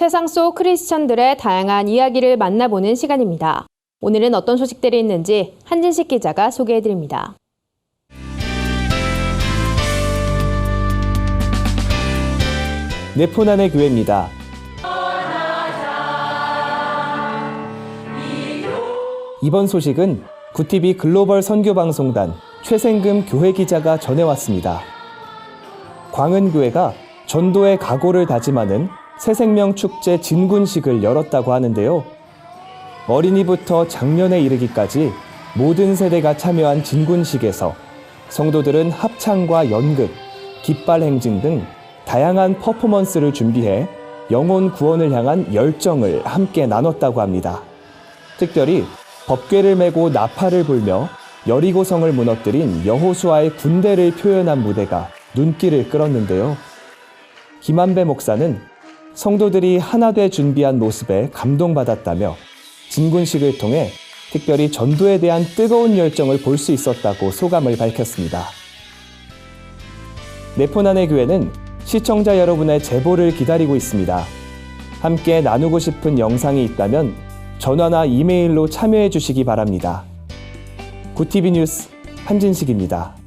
세상 속 크리스천들의 다양한 이야기를 만나보는 시간입니다. 오늘은 어떤 소식들이 있는지 한진식 기자가 소개해드립니다. 네포난의 교회입니다. 이번 소식은 구티비 글로벌 선교방송단 최생금 교회 기자가 전해왔습니다. 광은교회가 전도의 각오를 다짐하는 새생명 축제 진군식을 열었다고 하는데요. 어린이부터 장년에 이르기까지 모든 세대가 참여한 진군식에서 성도들은 합창과 연극, 깃발 행진 등 다양한 퍼포먼스를 준비해 영혼 구원을 향한 열정을 함께 나눴다고 합니다. 특별히 법궤를 메고 나팔을 불며 여리고성을 무너뜨린 여호수아의 군대를 표현한 무대가 눈길을 끌었는데요. 김한배 목사는 성도들이 하나 돼 준비한 모습에 감동받았다며 진군식을 통해 특별히 전도에 대한 뜨거운 열정을 볼 수 있었다고 소감을 밝혔습니다. 네포난의 교회는 시청자 여러분의 제보를 기다리고 있습니다. 함께 나누고 싶은 영상이 있다면 전화나 이메일로 참여해 주시기 바랍니다. 구티비 뉴스 한진식입니다.